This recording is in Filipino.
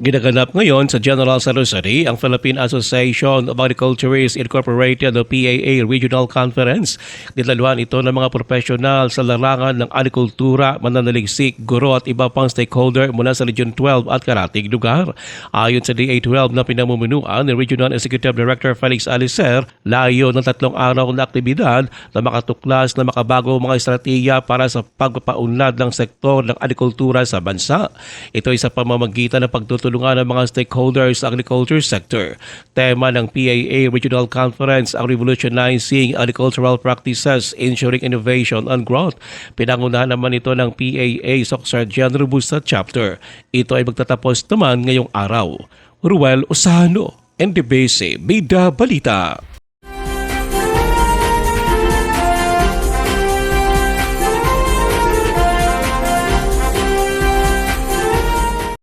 Ginaganap ngayon sa General Saluzari ang Philippine Association of Agriculturists Incorporated o PAA Regional Conference. Dinaluhan ito ng mga profesional sa larangan ng agrikultura, mananaligsik, guro at iba pang stakeholder mula sa Region 12 at karating lugar. Ayon sa DA12 na pinamumunuan ni Regional Executive Director Felix Alicer, layo ng tatlong araw na aktibidad na makatuklas na makabago mga estratehiya para sa pagpapaunlad ng sektor ng agrikultura sa bansa. Ito ay sa pamamagitan ng pagtutulungan ng mga stakeholders sa agriculture sector. Tema ng PAA Regional Conference ang Revolutionizing Agricultural Practices, Ensuring Innovation and Growth. Pinangunahan naman ito ng PAA Socsardian Robusta Chapter. Ito ay magtatapos naman ngayong araw. Ruel Osano, NDBC, Bida Balita.